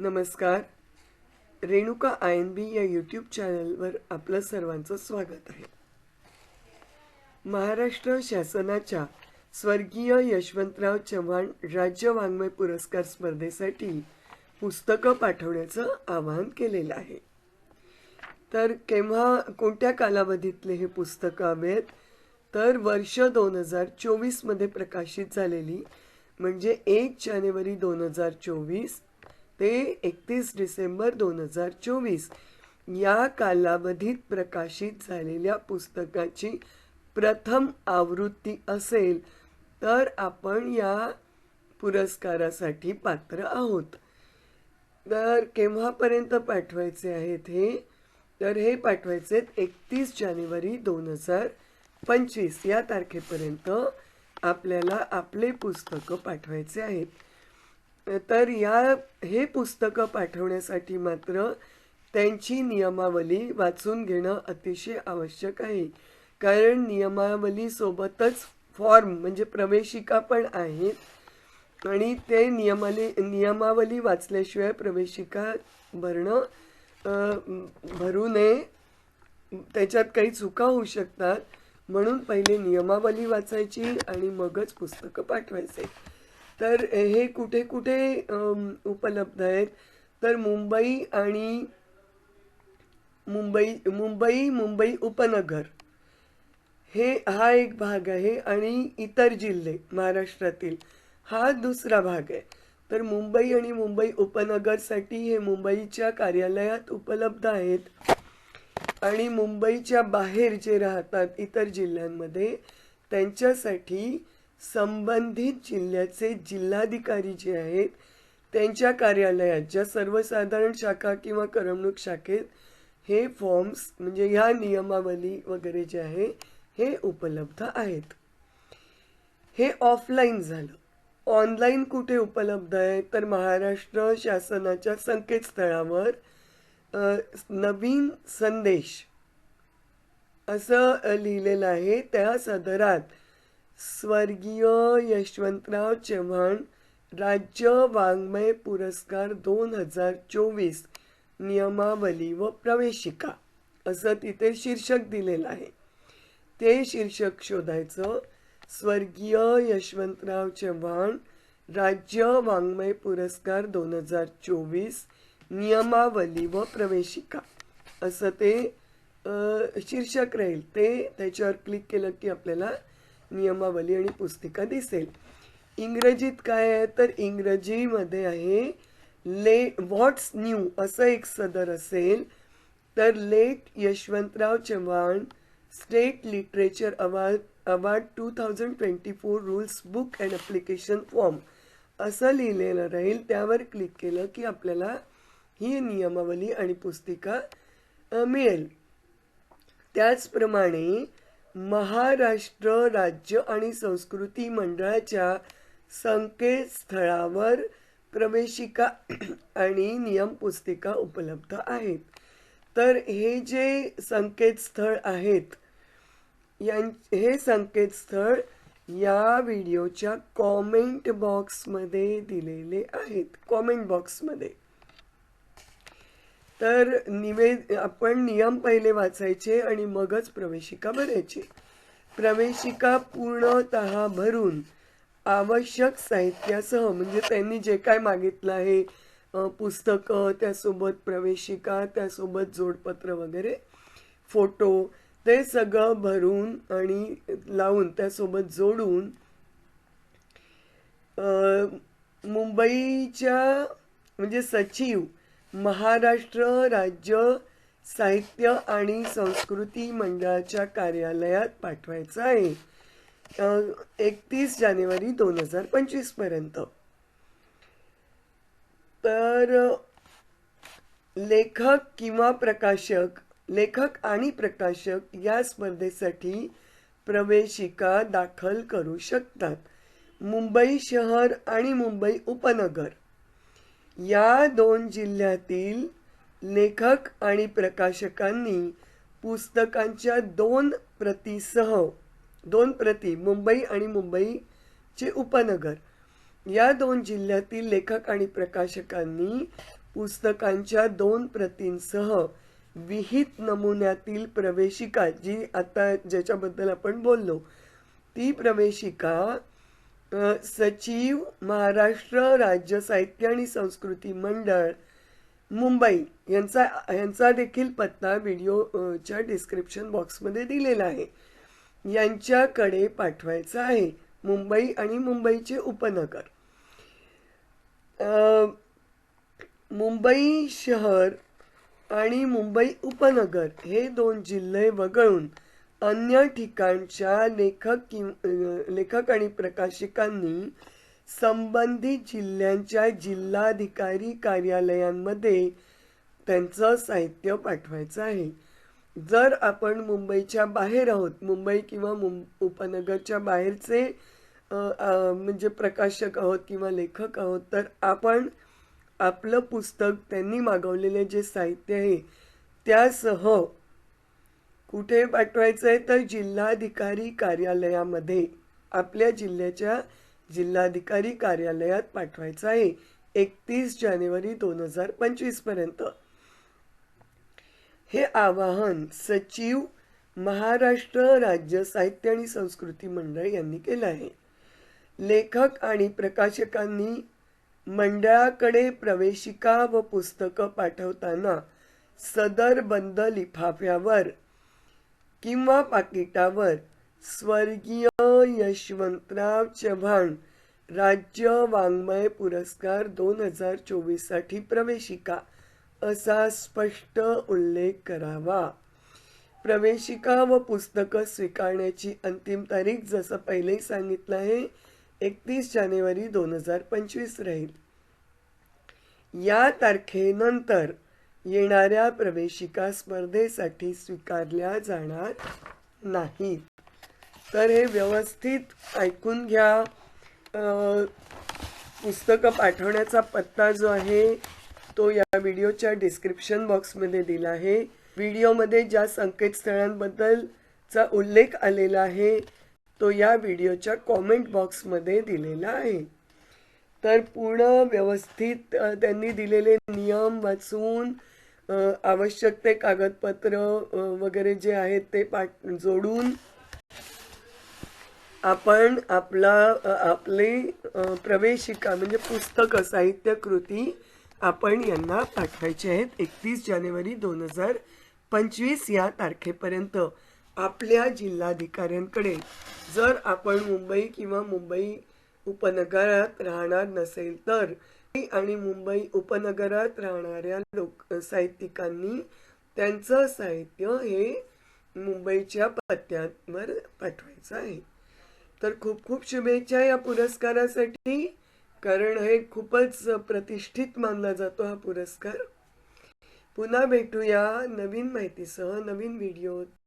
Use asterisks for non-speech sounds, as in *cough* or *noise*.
नमस्कार. Renuka I N बी या YouTube चॅनलवर आपलं सर्वांचं स्वागत आहे. महाराष्ट्र शासनाच्या स्वर्गीय यशवंतराव चव्हाण राज्य वाङ्मय पुरस्कार स्पर्धेसाठी पुस्तकं पाठवण्याचं आवाहन केलेलं आहे. तर केव्हा कोणत्या कालावधीतले हे पुस्तकं हवेत? तर वर्ष दोन हजार चोवीसमध्ये प्रकाशित झालेली म्हणजे एक जानेवारी दोन हजार चोवीस ते एकतीस डिसेंबर दोन हजार चोवीस या कालावधीत प्रकाशित झालेल्या पुस्तकाची प्रथम आवृत्ती असेल तर आपण या पुरस्कारासाठी पात्र आहोत. तर केव्हापर्यंत पाठवायचे आहेत हे? तर हे पाठवायचे आहेत एकतीस जानेवारी दोन हजार पंचवीस या तारखेपर्यंत आपल्याला आपले पुस्तकं पाठवायचे आहेत. तर या हे पुस्तकं पाठवण्यासाठी मात्र त्यांची नियमावली वाचून घेणं अतिशय आवश्यक आहे. कारण नियमावलीसोबतच फॉर्म म्हणजे प्रवेशिका पण आहेत. आणि ते नियमाली नियमावली वाचल्याशिवाय प्रवेशिका भरणं भरू नये त्याच्यात काही चुका होऊ शकतात. म्हणून पहिले नियमावली वाचायची आणि मगच पुस्तकं पाठवायचे. तर हे कुठे कुठे उपलब्ध आहेत? तर मुंबई आणि मुंबई मुंबई मुंबई उपनगर. हे हा एक भाग आहे आणि इतर जिल्हे महाराष्ट्रातील. हा दुसरा भाग आहे. तर मुंबई आणि मुंबई उपनगरसाठी हे मुंबईच्या कार्यालयात उपलब्ध आहेत. आणि मुंबईच्या बाहेर जे राहतात इतर जिल्ह्यांमध्ये त्यांच्यासाठी संबंधित जिल्ह्याचे जिल्हाधिकारी जे आहेत त्यांच्या कार्यालयात ज्या सर्वसाधारण शाखा किंवा करमणूक शाखेत हे फॉर्म्स म्हणजे ह्या नियमावली वगैरे जे आहे हे उपलब्ध आहेत. हे ऑफलाईन झालं. ऑनलाईन कुठे उपलब्ध आहे? तर महाराष्ट्र शासनाच्या संकेतस्थळावर नवीन संदेश असं लिहिलेलं आहे त्या सदरात. स्वर्गीय यशवंतराव चव्हाण राज्य वाङ्मय पुरस्कार दोन हजार चोवीस नियमावली व प्रवेशिका असं तिथे शीर्षक दिलेलं आहे. ते शीर्षक शोधायचं स्वर्गीय यशवंतराव चव्हाण राज्य वाङ्मय पुरस्कार दोन हजार चोवीस नियमावली व प्रवेशिका असं ते शीर्षक राहील. ते त्याच्यावर क्लिक केलं की आपल्याला नियमावली आणि पुस्तिका दिसेल. इंग्रजीत काय आहे? तर इंग्रजीमध्ये आहे ले व्हॉट्स न्यू असं एक सदर असेल. तर late Yashwantrao Chavan state literature award award two thousand twenty four rules book and application form असं लिहिलेलं राहील. त्यावर क्लिक केलं की आपल्याला ही नियमावली आणि पुस्तिका मिळेल. त्याचप्रमाणे महाराष्ट्र राज्य आणि संस्कृती मंडळाच्या संकेतस्थळावर प्रवेशिका *clears throat* आणि नियम पुस्तिका उपलब्ध आहेत. तर हे जे संकेतस्थळ आहेत यां हे संकेतस्थळ या व्हिडिओच्या कॉमेंट बॉक्समध्ये दिलेले आहेत. कॉमेंट बॉक्समध्ये. तर निवेद आपण नियम पहिले वाचायचे आणि मगच प्रवेशिका भरायची प्रवेशिका पूर्णतः भरून आवश्यक साहित्यासह म्हणजे त्यांनी जे काय मागितलं आहे पुस्तकं त्यासोबत प्रवेशिका त्यासोबत जोडपत्र वगैरे फोटो ते सगळं भरून आणि लावून त्यासोबत जोडून मुंबईच्या म्हणजे सचिव महाराष्ट्र राज्य साहित्य आणि संस्कृती मंडळाच्या कार्यालयात पाठवायचं आहे. एकतीस जानेवारी दोन हजार पंचवीसपर्यंत. तर लेखक किंवा प्रकाशक लेखक आणि प्रकाशक या स्पर्धेसाठी प्रवेशिका दाखल करू शकतात. मुंबई शहर आणि मुंबई उपनगर. या दोन जिल्ह्यातील लेखक आणि प्रकाशकांनी पुस्तकांच्या दोन प्रतीसह दोन प्रती मुंबई आणि मुंबईचे उपनगर या दोन जिल्ह्यातील लेखक आणि प्रकाशकांनी पुस्तकांच्या दोन प्रतींसह विहित नमुन्यातील प्रवेशिका जी आता ज्याच्याबद्दल आपण बोललो ती प्रवेशिका सचिव महाराष्ट्र राज्य साहित्य आणि संस्कृती मंडळ मुंबई. यांचा यांचा देखील पत्ता व्हिडिओच्या डिस्क्रिप्शन बॉक्समध्ये दिलेला आहे. यांच्याकडे पाठवायचा आहे. मुंबई आणि मुंबईचे उपनगर. मुंबई शहर आणि मुंबई उपनगर हे दोन जिल्हे वगळून अन्य ठिकाणच्या लेखक कि लेखक आणि प्रकाशकांनी संबंधित जिल्ह्यांच्या जिल्हाधिकारी कार्यालयांमध्ये त्यांचं साहित्य पाठवायचं आहे. जर आपण मुंबईच्या बाहेर आहोत मुंबई किंवा मुं उपनगरच्या बाहेरचे म्हणजे प्रकाशक आहोत किंवा लेखक आहोत तर आपण आपलं पुस्तक त्यांनी मागवलेले जे साहित्य आहे त्यासह कुठे पाठवायचं आहे तर जिल्हाधिकारी कार्यालयामध्ये. आपल्या जिल्ह्याच्या जिल्हाधिकारी कार्यालयात पाठवायचं आहे. एकतीस जानेवारी दोन हजार पंचवीसपर्यंत हे आवाहन सचिव महाराष्ट्र राज्य साहित्य आणि संस्कृती मंडळ यांनी केलं आहे. लेखक आणि प्रकाशकांनी मंडळाकडे प्रवेशिका व पुस्तकं पाठवताना सदर बंद लिफाफ्यावर किंवा पाकिटावर स्वर्गीय यशवंतराव चव्हाण राज्य वाङ्मय पुरस्कार दोन हजार चोवीससाठी प्रवेशिका असा स्पष्ट उल्लेख करावा. प्रवेशिका व पुस्तकं स्वीकारण्याची अंतिम तारीख जसं पहिलेही सांगितलं आहे एकतीस जानेवारी दोन हजार पंचवीस राहील. या तारखेनंतर येणाऱ्या प्रवेशिका स्पर्धेसाठी स्वीकारल्या जाणार नाहीत. तर हे व्यवस्थित ऐकून घ्या. पुस्तकं पाठवण्याचा पत्ता जो आहे तो या व्हिडिओच्या डिस्क्रिप्शन बॉक्समध्ये दिला आहे. व्हिडिओमध्ये ज्या संकेतस्थळांबद्दलचा उल्लेख आलेला आहे तो या व्हिडिओच्या कॉमेंट बॉक्समध्ये दिलेला आहे. तर पूर्ण व्यवस्थित त्यांनी दिलेले नियम वाचून आवश्यक ते कागदपत्र वगैरे जे आहेत ते पाठ जोडून आपण आपला आपली आपले प्रवेशिका म्हणजे पुस्तक साहित्य कृती आपण यांना पाठवायची आहेत एकतीस जानेवारी दोन हजार पंचवीस या तारखेपर्यंत. आपल्या जिल्हाधिकाऱ्यांकडे जर आपण मुंबई किंवा मुंबई उपनगरात राहणार नसेल तर आणि मुंबई उपनगरात राहणाऱ्या लोक साहित्यिकांनी त्यांचं साहित्य हे मुंबईच्या पत्त्यांवर पाठवायचं आहे. तर खूप खूप शुभेच्छा या पुरस्कारासाठी कारण हे खूपच प्रतिष्ठित मानला जातो हा पुरस्कार. पुन्हा भेटूया नवीन माहितीसह नवीन व्हिडिओ